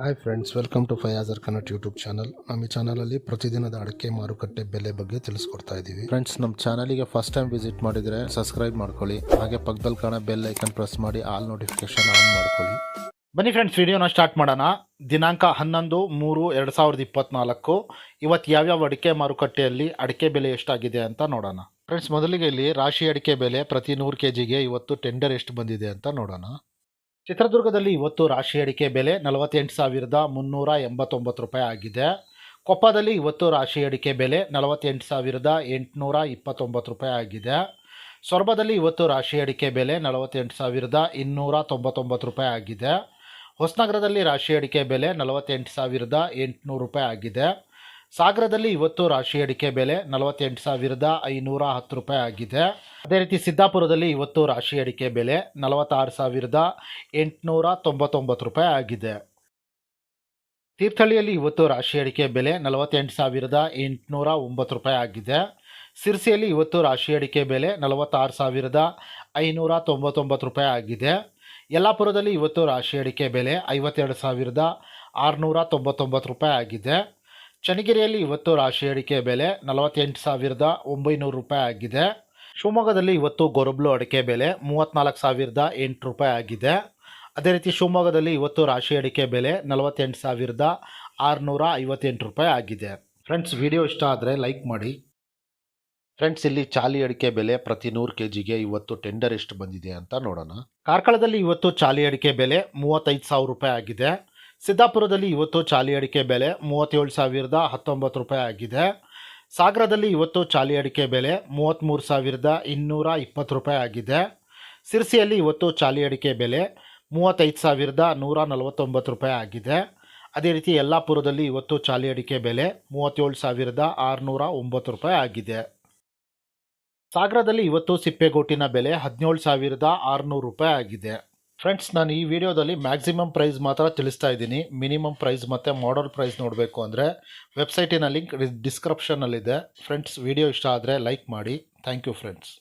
Hi friends welcome to ಫಯಾಜರ್ ಕನ್ನಟ್ YouTube channel ನಮ್ಮ ಈ ಚಾನಲಲ್ಲಿ ಪ್ರತಿದಿನದ ಅಡಿಕೆ ಮಾರುಕಟ್ಟೆ ಬೆಲೆ ಬಗ್ಗೆ ತಿಳಿಸ್ಕೊಡ್ತಾ ಇದ್ದೀವಿ. ಫ್ರೆಂಡ್ಸ್ ನಮ್ಮ ಚಾನಲಿಗೆ ಫಸ್ಟ್ ಟೈಮ್ ವಿಸಿಟ್ ಮಾಡಿದರೆ ಸಬ್ಸ್ಕ್ರೈಬ್ ಮಾಡ್ಕೊಳ್ಳಿ. ಹಾಗೆ ಪಕ್ಕದಲ್ಲಿ ಕಾಣೋ ಬೆಲ್ ಐಕನ್ ಪ್ರೆಸ್ ಮಾಡಿ ಆಲ್ ನೋಟಿಫಿಕೇಶನ್ ಆನ್ ಮಾಡ್ಕೊಳ್ಳಿ. ಬನ್ನಿ ಫ್ರೆಂಡ್ಸ್ ವಿಡಿಯೋನ ಸ್ಟಾರ್ಟ್ ಮಾಡೋಣ. ದಿನಾಂಕ ಹನ್ನೊಂದು, ಮೂರು, ಎರಡು ಸಾವಿರದ ಇಪ್ಪತ್ನಾಲ್ಕು. ಇವತ್ತು ಯಾವ್ಯಾವ ಅಡಿಕೆ ಮಾರುಕಟ್ಟೆಯಲ್ಲಿ ಅಡಿಕೆ ಬೆಲೆ ಎಷ್ಟಾಗಿದೆ ಅಂತ ನೋಡೋಣ. ಫ್ರೆಂಡ್ಸ್ ಮೊದಲಿಗೆ ಇಲ್ಲಿ ರಾಶಿ ಅಡಿಕೆ ಬೆಲೆ ಪ್ರತಿ ನೂರು ಕೆ ಜಿಗೆ ಇವತ್ತು ಟೆಂಡರ್ ಎಷ್ಟು ಬಂದಿದೆ ಅಂತ ನೋಡೋಣ. ಚಿತ್ರದುರ್ಗದಲ್ಲಿ ಇವತ್ತು ರಾಶಿ ಅಡಿಕೆ ಬೆಲೆ ನಲವತ್ತೆಂಟು ಸಾವಿರದ ಮುನ್ನೂರ ಎಂಬತ್ತೊಂಬತ್ತು ರೂಪಾಯಿ ಆಗಿದೆ. ಕೊಪ್ಪದಲ್ಲಿ ಇವತ್ತು ರಾಶಿ ಅಡಿಕೆ ಬೆಲೆ ನಲವತ್ತೆಂಟು ಸಾವಿರದ ಎಂಟುನೂರ ಇಪ್ಪತ್ತೊಂಬತ್ತು ರೂಪಾಯಿ ಆಗಿದೆ. ಸೊರಬದಲ್ಲಿ ಇವತ್ತು ರಾಶಿ ಅಡಿಕೆ ಬೆಲೆ ನಲವತ್ತೆಂಟು ಸಾವಿರದ ಇನ್ನೂರ ತೊಂಬತ್ತೊಂಬತ್ತು ರೂಪಾಯಿ ಆಗಿದೆ. ಹೊಸನಗರದಲ್ಲಿ ರಾಶಿ ಅಡಿಕೆ ಬೆಲೆ ನಲವತ್ತೆಂಟು ಸಾವಿರದ ಎಂಟುನೂರು ರೂಪಾಯಿ ಆಗಿದೆ. ಸಾಗರದಲ್ಲಿ ಇವತ್ತು ರಾಶಿ ಅಡಿಕೆ ಬೆಲೆ ನಲವತ್ತೆಂಟು ಸಾವಿರದ ಐನೂರ ಹತ್ತು ರೂಪಾಯಿ ಆಗಿದೆ. ಅದೇ ರೀತಿ ಸಿದ್ದಾಪುರದಲ್ಲಿ ಇವತ್ತು ರಾಶಿ ಅಡಿಕೆ ಬೆಲೆ ನಲವತ್ತಾರು ಸಾವಿರದ ಎಂಟುನೂರ ತೊಂಬತ್ತೊಂಬತ್ತು ರೂಪಾಯಿ ಆಗಿದೆ. ತೀರ್ಥಹಳ್ಳಿಯಲ್ಲಿ ಇವತ್ತು ರಾಶಿ ಅಡಿಕೆ ಬೆಲೆ ನಲವತ್ತೆಂಟು ಸಾವಿರದ ಎಂಟುನೂರ ಒಂಬತ್ತು ರೂಪಾಯಿ ಆಗಿದೆ. ಸಿರ್ಸಿಯಲ್ಲಿ ಇವತ್ತು ರಾಶಿ ಅಡಿಕೆ ಬೆಲೆ ನಲವತ್ತಾರು ಸಾವಿರದ ಐನೂರ ತೊಂಬತ್ತೊಂಬತ್ತು ರೂಪಾಯಿ ಆಗಿದೆ. ಯಲ್ಲಾಪುರದಲ್ಲಿ ಇವತ್ತು ರಾಶಿ ಅಡಿಕೆ ಬೆಲೆ ಐವತ್ತೆರಡು ಸಾವಿರದ ಆರುನೂರ ತೊಂಬತ್ತೊಂಬತ್ತು ರೂಪಾಯಿ ಆಗಿದೆ. ಚನ್ನಗಿರಿಯಲ್ಲಿ ಇವತ್ತು ರಾಶಿ ಅಡಿಕೆ ಬೆಲೆ ನಲವತ್ತೆಂಟು ಸಾವಿರದ ಒಂಬೈನೂರು ರೂಪಾಯಿ ಆಗಿದೆ. ಶಿವಮೊಗ್ಗದಲ್ಲಿ ಇವತ್ತು ಗೊರಬ್ಲು ಅಡಿಕೆ ಬೆಲೆ ಮೂವತ್ತ್ನಾಲ್ಕು ಸಾವಿರದ ಎಂಟು ರೂಪಾಯಿ ಆಗಿದೆ. ಅದೇ ರೀತಿ ಶಿವಮೊಗ್ಗದಲ್ಲಿ ಇವತ್ತು ರಾಶಿ ಅಡಿಕೆ ಬೆಲೆ ನಲವತ್ತೆಂಟು ಸಾವಿರದ ಆರುನೂರ ಐವತ್ತೆಂಟು ರೂಪಾಯಿ ಆಗಿದೆ. ಫ್ರೆಂಡ್ಸ್, ವಿಡಿಯೋ ಇಷ್ಟ ಆದರೆ ಲೈಕ್ ಮಾಡಿ. ಫ್ರೆಂಡ್ಸ್, ಇಲ್ಲಿ ಚಾಲಿ ಅಡಿಕೆ ಬೆಲೆ ಪ್ರತಿ ನೂರು ಕೆ ಜಿಗೆ ಇವತ್ತು ಟೆಂಡರ್ ಎಷ್ಟು ಬಂದಿದೆ ಅಂತ ನೋಡೋಣ. ಕಾರ್ಕಳದಲ್ಲಿ ಇವತ್ತು ಚಾಲಿ ಅಡಿಕೆ ಬೆಲೆ ಮೂವತ್ತೈದು ಸಾವಿರ ರೂಪಾಯಿ ಆಗಿದೆ. ಸಿದ್ದಾಪುರದಲ್ಲಿ ಇವತ್ತು ಚಾಲಿ ಅಡಿಕೆ ಬೆಲೆ ಮೂವತ್ತೇಳು ಸಾವಿರದ ಹತ್ತೊಂಬತ್ತು ರೂಪಾಯಿ ಆಗಿದೆ. ಸಾಗರದಲ್ಲಿ ಇವತ್ತು ಚಾಲಿ ಅಡಿಕೆ ಬೆಲೆ ಮೂವತ್ತ್ಮೂರು ಸಾವಿರದ ಇನ್ನೂರ ಇಪ್ಪತ್ತು ರೂಪಾಯಿ ಆಗಿದೆ. ಸಿರ್ಸಿಯಲ್ಲಿ ಇವತ್ತು ಚಾಲಿ ಅಡಿಕೆ ಬೆಲೆ ಮೂವತ್ತೈದು ಸಾವಿರದ ನೂರ ನಲವತ್ತೊಂಬತ್ತು ರೂಪಾಯಿ ಆಗಿದೆ. ಅದೇ ರೀತಿ ಯಲ್ಲಾಪುರದಲ್ಲಿ ಇವತ್ತು ಚಾಲಿ ಅಡಿಕೆ ಬೆಲೆ ಮೂವತ್ತೇಳು ಸಾವಿರದ ಆರುನೂರ ಒಂಬತ್ತು ರೂಪಾಯಿ ಆಗಿದೆ. ಸಾಗರದಲ್ಲಿ ಇವತ್ತು ಸಿಪ್ಪೆಗೋಟಿನ ಬೆಲೆ ಹದಿನೇಳು ಸಾವಿರದ ಆರುನೂರು ರೂಪಾಯಿ ಆಗಿದೆ. ಫ್ರೆಂಡ್ಸ್ ನಾನು ಈ ವಿಡಿಯೋದಲ್ಲಿ ಮ್ಯಾಕ್ಸಿಮಮ್ ಪ್ರೈಸ್ ಮಾತ್ರ ತಿಳಿಸ್ತಾ ಇದ್ದೀನಿ. ಮಿನಿಮಮ್ ಪ್ರೈಸ್ ಮತ್ತು ಮಾಡಲ್ ಪ್ರೈಸ್ ನೋಡಬೇಕು ಅಂದರೆ ವೆಬ್ಸೈಟಿನ ಲಿಂಕ್ ಡಿಸ್ಕ್ರಿಪ್ಷನಲ್ಲಿದೆ ಫ್ರೆಂಡ್ಸ್ ವಿಡಿಯೋ ಇಷ್ಟ ಆದರೆ ಲೈಕ್ ಮಾಡಿ. Thank you friends